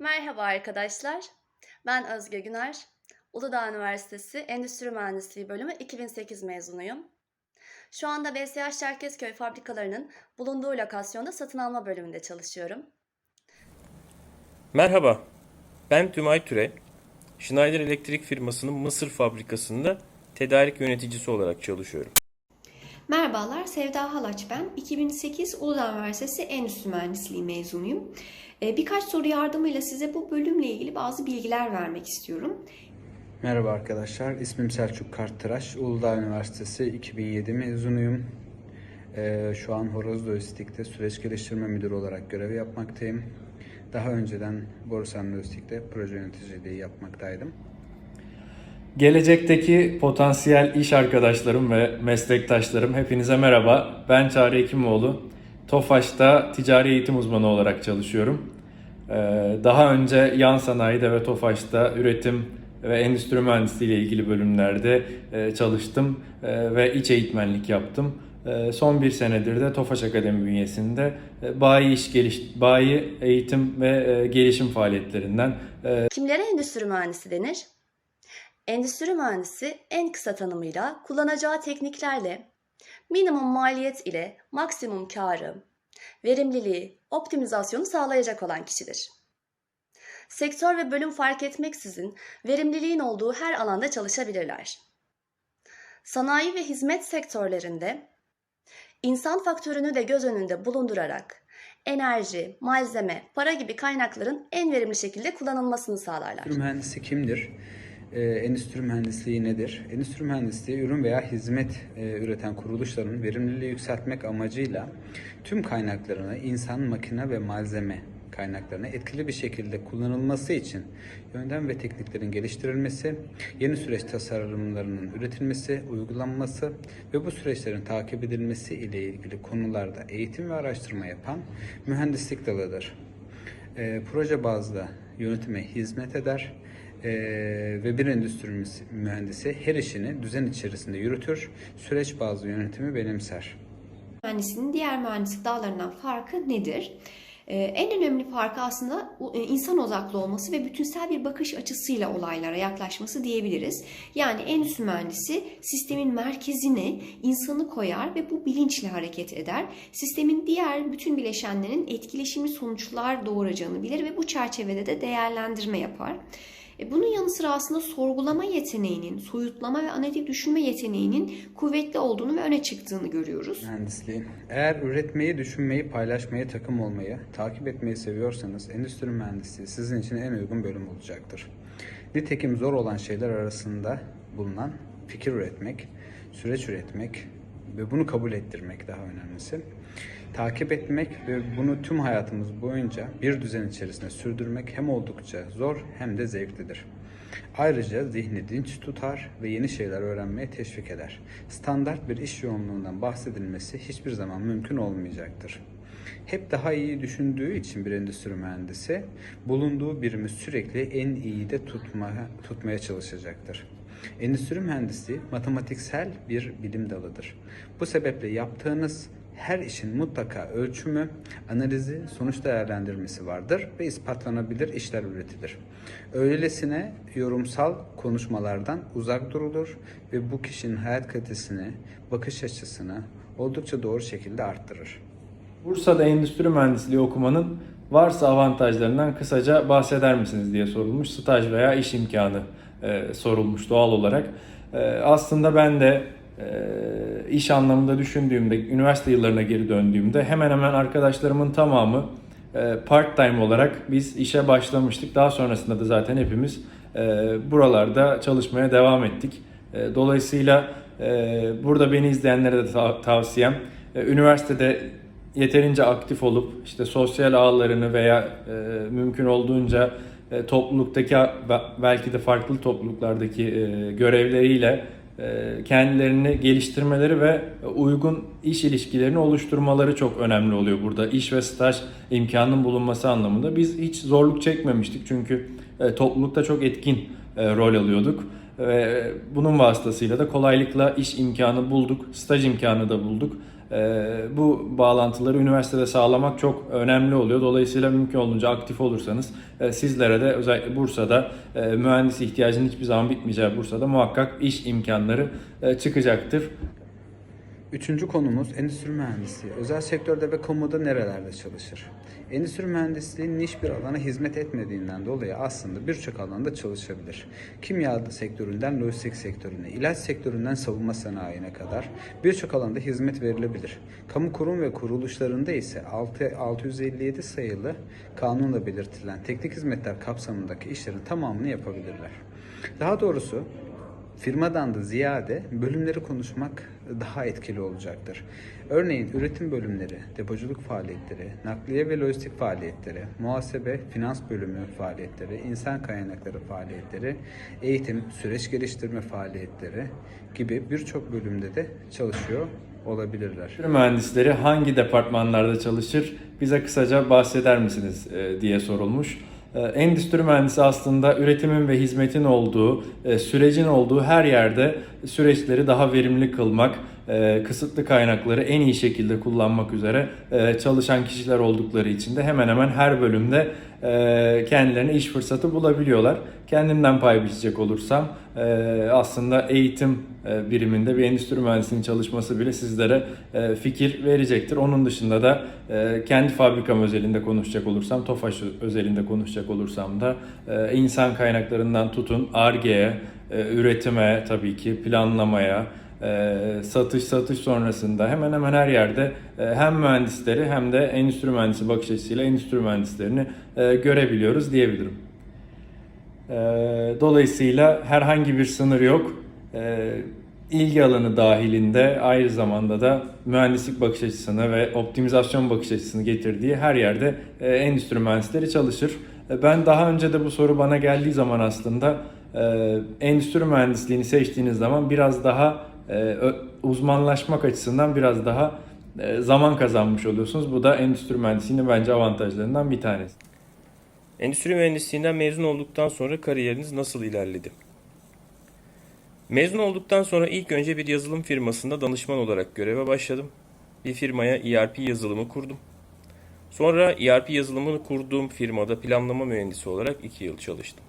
Merhaba arkadaşlar. Ben Özge Güner. Uludağ Üniversitesi Endüstri Mühendisliği Bölümü 2008 mezunuyum. Şu anda BSH Çerkezköy fabrikalarının bulunduğu lokasyonda satın alma bölümünde çalışıyorum. Merhaba, ben Tümay Türe. Schneider Elektrik firmasının Mısır fabrikasında tedarik yöneticisi olarak çalışıyorum. Merhabalar, Sevda Halaç ben. 2008 Uludağ Üniversitesi Endüstri Mühendisliği mezunuyum. Ee, Birkaç soru yardımıyla size bu bölümle ilgili bazı bilgiler vermek istiyorum. Merhaba arkadaşlar, ismim Selçuk Karttıraş. Uludağ Üniversitesi 2007 mezunuyum. Ee, şu an Horoz Lojistik'te süreç geliştirme müdürü olarak görev yapmaktayım. Daha önceden Borusan Lojistik'te proje yöneticiliği yapmaktaydım. Gelecekteki potansiyel iş arkadaşlarım ve meslektaşlarım hepinize merhaba. Ben Çağrı Hekimoğlu. TOFAŞ'ta ticari eğitim uzmanı olarak çalışıyorum. Ee, Daha önce yan sanayide ve TOFAŞ'ta üretim ve endüstri mühendisliği ile ilgili bölümlerde e, çalıştım e, ve iç eğitmenlik yaptım. E, Son bir senedir de TOFAŞ Akademi bünyesinde bayi iş geliş, bayi eğitim ve gelişim faaliyetlerinden Kimlere endüstri mühendisi denir? Endüstri mühendisi en kısa tanımıyla kullanacağı tekniklerle minimum maliyet ile maksimum karı, verimliliği, optimizasyonu sağlayacak olan kişidir. Sektör ve bölüm fark etmeksizin verimliliğin olduğu her alanda çalışabilirler. Sanayi ve hizmet sektörlerinde insan faktörünü de göz önünde bulundurarak enerji, malzeme, para gibi kaynakların en verimli şekilde kullanılmasını sağlarlar. Mühendisi kimdir? Ee, endüstri mühendisliği nedir? Endüstri mühendisliği ürün veya hizmet e, üreten kuruluşların verimliliği yükseltmek amacıyla tüm kaynaklarını insan, makine ve malzeme kaynaklarını etkili bir şekilde kullanılması için yöntem ve tekniklerin geliştirilmesi, yeni süreç tasarımlarının üretilmesi, uygulanması ve bu süreçlerin takip edilmesi ile ilgili konularda eğitim ve araştırma yapan mühendislik dalıdır. E, proje bazlı yönetime hizmet eder e, ve bir endüstri mühendisi her işini düzen içerisinde yürütür, süreç bazlı yönetimi benimser. Mühendisliğin diğer mühendislik dallarından farkı nedir? Ee, En önemli farkı aslında e, insan odaklı olması ve bütünsel bir bakış açısıyla olaylara yaklaşması diyebiliriz. Yani endüstri mühendisi sistemin merkezine insanı koyar ve bu bilinçle hareket eder. Sistemin diğer bütün bileşenlerin etkileşimli sonuçlar doğuracağını bilir ve bu çerçevede de değerlendirme yapar. E, Bunun yanı sıra aslında sorgulama yeteneğinin, soyutlama ve analitik düşünme yeteneğinin kuvvetli olduğunu ve öne çıktığını görüyoruz. Mühendisliği. Eğer üretmeyi, düşünmeyi, paylaşmayı, takım olmayı, takip etmeyi seviyorsanız endüstri mühendisliği sizin için en uygun bölüm olacaktır. Nitekim zor olan şeyler arasında bulunan fikir üretmek, süreç üretmek ve bunu kabul ettirmek daha önemlisi. Takip etmek ve bunu tüm hayatımız boyunca bir düzen içerisinde sürdürmek hem oldukça zor hem de zevklidir. Ayrıca zihni dinç tutar ve yeni şeyler öğrenmeye teşvik eder. Standart bir iş yoğunluğundan bahsedilmesi hiçbir zaman mümkün olmayacaktır. Hep daha iyi düşündüğü için bir endüstri mühendisi bulunduğu birimi sürekli en iyi de tutmaya, tutmaya çalışacaktır. Endüstri mühendisliği matematiksel bir bilim dalıdır. Bu sebeple yaptığınız her işin mutlaka ölçümü, analizi, sonuç değerlendirmesi vardır ve ispatlanabilir işler üretilir. Öylesine yorumsal konuşmalardan uzak durulur ve bu kişinin hayat kalitesini, bakış açısını oldukça doğru şekilde arttırır. Bursa'da endüstri mühendisliği okumanın varsa avantajlarından kısaca bahseder misiniz diye sorulmuş. Staj veya iş imkanı e, sorulmuş doğal olarak. E, aslında ben de e, iş anlamında düşündüğümde, üniversite yıllarına geri döndüğümde hemen hemen arkadaşlarımın tamamı e, part time olarak biz işe başlamıştık. Daha sonrasında da zaten hepimiz e, buralarda çalışmaya devam ettik. E, dolayısıyla burada beni izleyenlere de ta- tavsiyem üniversitede yeterince aktif olup işte sosyal ağlarını veya mümkün olduğunca topluluktaki be- belki de farklı topluluklardaki görevleriyle kendilerini geliştirmeleri ve uygun iş ilişkilerini oluşturmaları çok önemli oluyor burada. İş ve staj imkanının bulunması anlamında. Biz hiç zorluk çekmemiştik çünkü e, toplulukta çok etkin e, rol alıyorduk. Bunun vasıtasıyla da kolaylıkla iş imkanı bulduk, staj imkanı da bulduk. Ee, bu bağlantıları üniversitede sağlamak çok önemli oluyor. Dolayısıyla mümkün olunca aktif olursanız e, sizlere de özellikle Bursa'da e, mühendis ihtiyacının hiçbir zaman bitmeyeceği Bursa'da muhakkak iş imkanları e, çıkacaktır. Üçüncü konumuz endüstri mühendisliği. Özel sektörde ve kamuda nerelerde çalışır? Endüstri mühendisliği niş bir alana hizmet etmediğinden dolayı aslında birçok alanda çalışabilir. Kimya sektöründen lojistik sektörüne, ilaç sektöründen savunma sanayine kadar birçok alanda hizmet verilebilir. Kamu kurum ve kuruluşlarında ise 6, 657 sayılı kanunla belirtilen teknik hizmetler kapsamındaki işlerin tamamını yapabilirler. Daha doğrusu Firmadan da ziyade bölümleri konuşmak daha etkili olacaktır. Örneğin üretim bölümleri, depoculuk faaliyetleri, nakliye ve lojistik faaliyetleri, muhasebe, finans bölümü faaliyetleri, insan kaynakları faaliyetleri, eğitim, süreç geliştirme faaliyetleri gibi birçok bölümde de çalışıyor olabilirler. Mühendisleri hangi departmanlarda çalışır? Bize kısaca bahseder misiniz e, diye sorulmuş. E, Endüstri mühendisi aslında üretimin ve hizmetin olduğu, e, sürecin olduğu her yerde süreçleri daha verimli kılmak, e, kısıtlı kaynakları en iyi şekilde kullanmak üzere e, çalışan kişiler oldukları için de hemen hemen her bölümde e, kendilerine iş fırsatı bulabiliyorlar. Kendimden pay biçecek olursam aslında eğitim biriminde bir endüstri mühendisinin çalışması bile sizlere fikir verecektir. Onun dışında da kendi fabrikam özelinde konuşacak olursam, TOFAŞ özelinde konuşacak olursam da insan kaynaklarından tutun ARGE'ye, üretime tabii ki planlamaya, e, satış satış sonrasında hemen hemen her yerde e, hem mühendisleri hem de endüstri mühendisi bakış açısıyla endüstri mühendislerini e, görebiliyoruz diyebilirim. E, Dolayısıyla herhangi bir sınır yok. E, ilgi alanı dahilinde aynı zamanda da mühendislik bakış açısını ve optimizasyon bakış açısını getirdiği her yerde e, endüstri mühendisleri çalışır. E, Ben daha önce de bu soru bana geldiği zaman aslında e, endüstri mühendisliğini seçtiğiniz zaman biraz daha uzmanlaşmak açısından biraz daha e, zaman kazanmış oluyorsunuz. Bu da endüstri mühendisliğinin bence avantajlarından bir tanesi. Endüstri mühendisliğinden mezun olduktan sonra kariyeriniz nasıl ilerledi? Mezun olduktan sonra ilk önce bir yazılım firmasında danışman olarak göreve başladım. Bir firmaya ERP yazılımı kurdum. Sonra ERP yazılımını kurduğum firmada planlama mühendisi olarak 2 yıl çalıştım.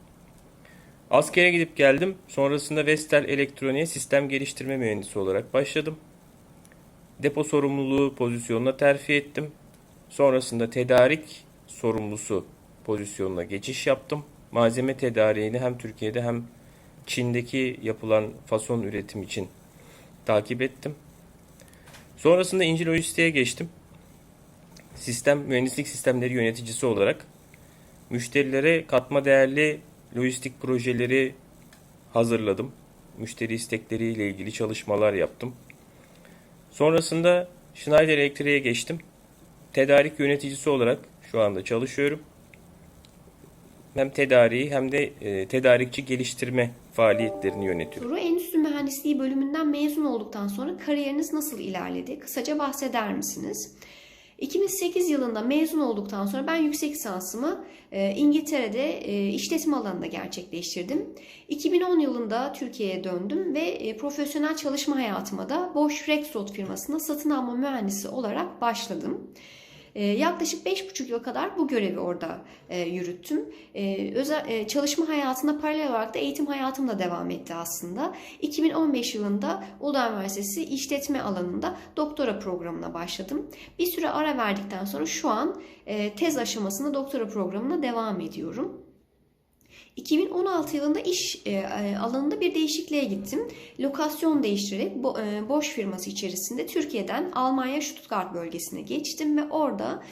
Askere gidip geldim. Sonrasında Vestel Elektronik'e sistem geliştirme mühendisi olarak başladım. Depo sorumluluğu pozisyonuna terfi ettim. Sonrasında tedarik sorumlusu pozisyonuna geçiş yaptım. Malzeme tedariğini hem Türkiye'de hem Çin'deki yapılan fason üretim için takip ettim. Sonrasında İnci Lojistik'e geçtim. Sistem mühendislik sistemleri yöneticisi olarak müşterilere katma değerli lojistik projeleri hazırladım. Müşteri istekleriyle ilgili çalışmalar yaptım. Sonrasında Schneider Electric'e geçtim. Tedarik yöneticisi olarak şu anda çalışıyorum. Hem tedariği hem de e, tedarikçi geliştirme faaliyetlerini yönetiyorum. Soru Endüstri Mühendisliği bölümünden mezun olduktan sonra kariyeriniz nasıl ilerledi? Kısaca bahseder misiniz? 2008 yılında mezun olduktan sonra ben yüksek lisansımı e, İngiltere'de e, işletme alanında gerçekleştirdim. 2010 yılında Türkiye'ye döndüm ve e, profesyonel çalışma hayatıma da Bosch Rexroth firmasında satın alma mühendisi olarak başladım. E, yaklaşık 5,5 yıl kadar bu görevi orada e, yürüttüm. E, özel e, çalışma hayatında paralel olarak da eğitim hayatım da devam etti aslında. 2015 yılında Uludağ Üniversitesi işletme alanında doktora programına başladım. Bir süre ara verdikten sonra şu an e, tez aşamasında doktora programına devam ediyorum. 2016 yılında iş e, e, alanında bir değişikliğe gittim. Lokasyon değiştirerek Bo- e, firması içerisinde Türkiye'den Almanya Stuttgart bölgesine geçtim ve orada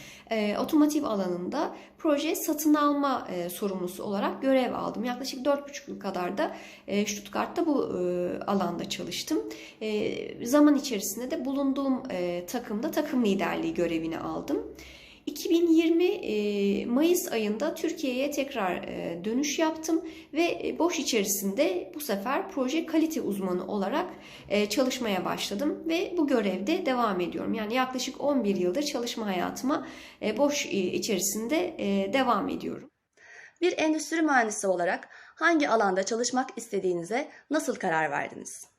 otomotiv alanında proje satın alma sorumlusu olarak görev aldım. Yaklaşık 4,5 yıl kadar da Stuttgart'ta bu alanda çalıştım. Zaman içerisinde de bulunduğum takımda takım liderliği görevini aldım. 2020 e, Mayıs ayında Türkiye'ye tekrar e, dönüş yaptım ve e, Boş içerisinde bu sefer proje kalite uzmanı olarak çalışmaya başladım ve bu görevde devam ediyorum. Yani yaklaşık 11 yıldır çalışma hayatıma Boş içerisinde devam ediyorum. Bir endüstri mühendisi olarak hangi alanda çalışmak istediğinize nasıl karar verdiniz?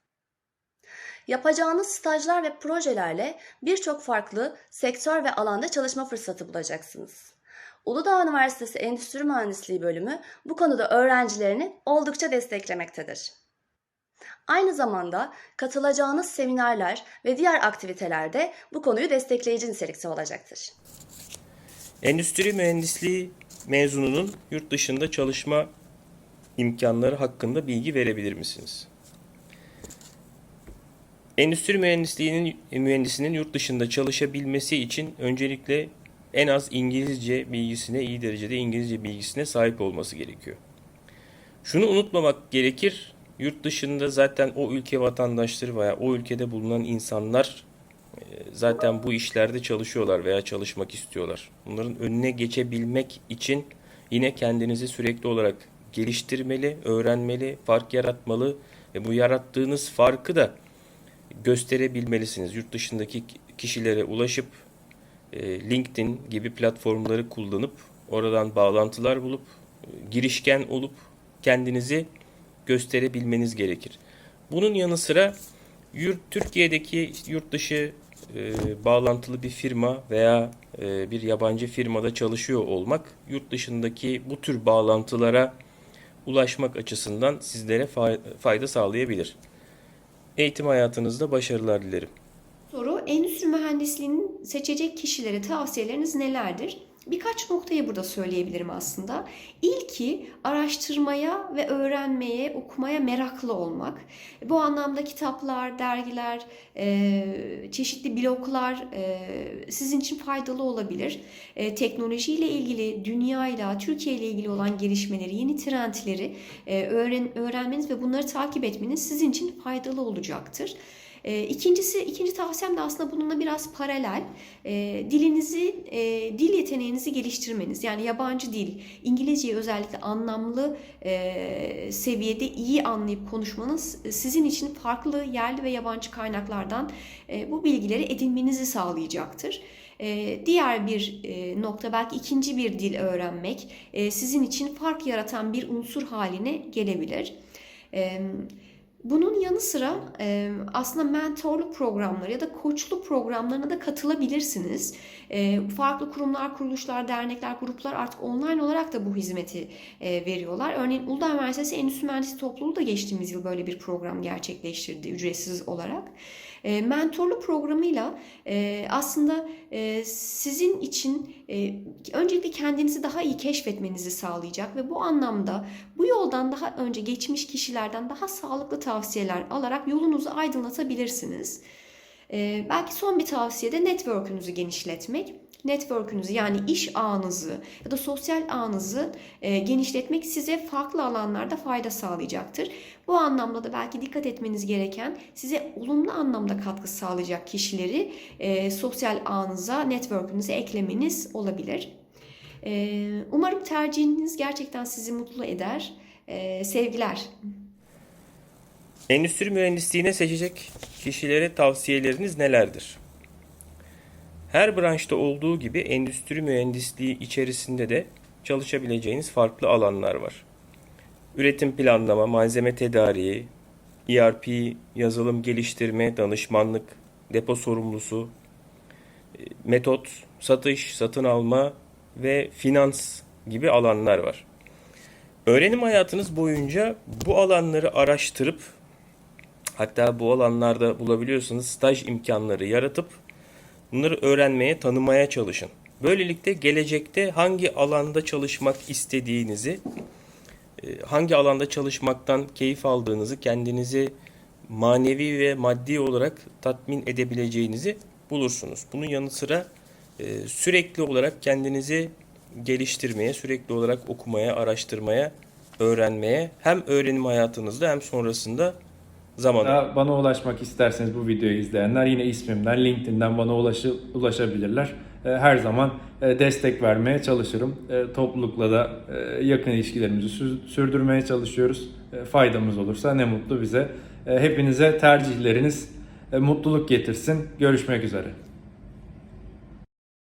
Yapacağınız stajlar ve projelerle birçok farklı sektör ve alanda çalışma fırsatı bulacaksınız. Uludağ Üniversitesi Endüstri Mühendisliği bölümü bu konuda öğrencilerini oldukça desteklemektedir. Aynı zamanda katılacağınız seminerler ve diğer aktivitelerde bu konuyu destekleyici nitelikte olacaktır. Endüstri mühendisliği mezununun yurt dışında çalışma imkanları hakkında bilgi verebilir misiniz? Endüstri mühendisliğinin mühendisinin yurt dışında çalışabilmesi için öncelikle en az İngilizce bilgisine, iyi derecede İngilizce bilgisine sahip olması gerekiyor. Şunu unutmamak gerekir. Yurt dışında zaten o ülke vatandaşları veya o ülkede bulunan insanlar e, zaten bu işlerde çalışıyorlar veya çalışmak istiyorlar. Bunların önüne geçebilmek için yine kendinizi sürekli olarak geliştirmeli, öğrenmeli, fark yaratmalı ve bu yarattığınız farkı da gösterebilmelisiniz. Yurt dışındaki kişilere ulaşıp e, LinkedIn gibi platformları kullanıp oradan bağlantılar bulup e, girişken olup kendinizi gösterebilmeniz gerekir. Bunun yanı sıra yurt Türkiye'deki yurt dışı e, bağlantılı bir firma veya e, bir yabancı firmada çalışıyor olmak yurt dışındaki bu tür bağlantılara ulaşmak açısından sizlere fa- fayda sağlayabilir. Eğitim hayatınızda başarılar dilerim. Soru, endüstri mühendisliğinin seçecek kişilere tavsiyeleriniz nelerdir? Birkaç noktayı burada söyleyebilirim aslında. İlki araştırmaya ve öğrenmeye, okumaya meraklı olmak. Bu anlamda kitaplar, dergiler, e, çeşitli bloglar e, sizin için faydalı olabilir. E, teknolojiyle ilgili, dünyayla, Türkiye ile ilgili olan gelişmeleri, yeni trendleri öğren, öğrenmeniz ve bunları takip etmeniz sizin için faydalı olacaktır. E, İkincisi, ikinci tavsiyem de aslında bununla biraz paralel. E, dilinizi, e, dil yeteneğinizi geliştirmeniz. Yani yabancı dil, İngilizceyi özellikle anlamlı e, seviyede iyi anlayıp konuşmanız sizin için farklı yerli ve yabancı kaynaklardan e, bu bilgileri edinmenizi sağlayacaktır. E, diğer bir e, nokta belki ikinci bir dil öğrenmek e, sizin için fark yaratan bir unsur haline gelebilir. E, bunun yanı sıra aslında mentorluk programları ya da koçluk programlarına da katılabilirsiniz. Farklı kurumlar, kuruluşlar, dernekler, gruplar artık online olarak da bu hizmeti veriyorlar. Örneğin Uludağ Üniversitesi Endüstri Mühendisliği Topluluğu da geçtiğimiz yıl böyle bir program gerçekleştirdi ücretsiz olarak. E, mentorluk programıyla e, aslında e, sizin için e, öncelikle kendinizi daha iyi keşfetmenizi sağlayacak ve bu anlamda bu yoldan daha önce geçmiş kişilerden daha sağlıklı tavsiyeler alarak yolunuzu aydınlatabilirsiniz. E, belki son bir tavsiye de network'ünüzü genişletmek. Network'ünüzü yani iş ağınızı ya da sosyal ağınızı e, genişletmek size farklı alanlarda fayda sağlayacaktır. Bu anlamda da belki dikkat etmeniz gereken size olumlu anlamda katkı sağlayacak kişileri e, sosyal ağınıza, network'ünüze eklemeniz olabilir. E, umarım tercihiniz gerçekten sizi mutlu eder. E, sevgiler. Endüstri mühendisliğine seçecek kişilere tavsiyeleriniz nelerdir? Her branşta olduğu gibi endüstri mühendisliği içerisinde de çalışabileceğiniz farklı alanlar var. Üretim planlama, malzeme tedariği, ERP, yazılım geliştirme, danışmanlık, depo sorumlusu, e, metot, satış, satın alma ve finans gibi alanlar var. Öğrenim hayatınız boyunca bu alanları araştırıp hatta bu alanlarda bulabiliyorsanız staj imkanları yaratıp bunları öğrenmeye, tanımaya çalışın. Böylelikle gelecekte hangi alanda çalışmak istediğinizi, e, hangi alanda çalışmaktan keyif aldığınızı, kendinizi manevi ve maddi olarak tatmin edebileceğinizi bulursunuz. Bunun yanı sıra e, sürekli olarak kendinizi geliştirmeye, sürekli olarak okumaya, araştırmaya, öğrenmeye hem öğrenim hayatınızda hem sonrasında zaman Daha bana ulaşmak isterseniz bu videoyu izleyenler yine ismimden, LinkedIn'den bana ulaşı, ulaşabilirler. E, Her zaman e, destek vermeye çalışırım. E, Toplulukla da e, yakın ilişkilerimizi sü- sürdürmeye çalışıyoruz. Faydamız olursa ne mutlu bize. Hepinize tercihleriniz mutluluk getirsin. Görüşmek üzere.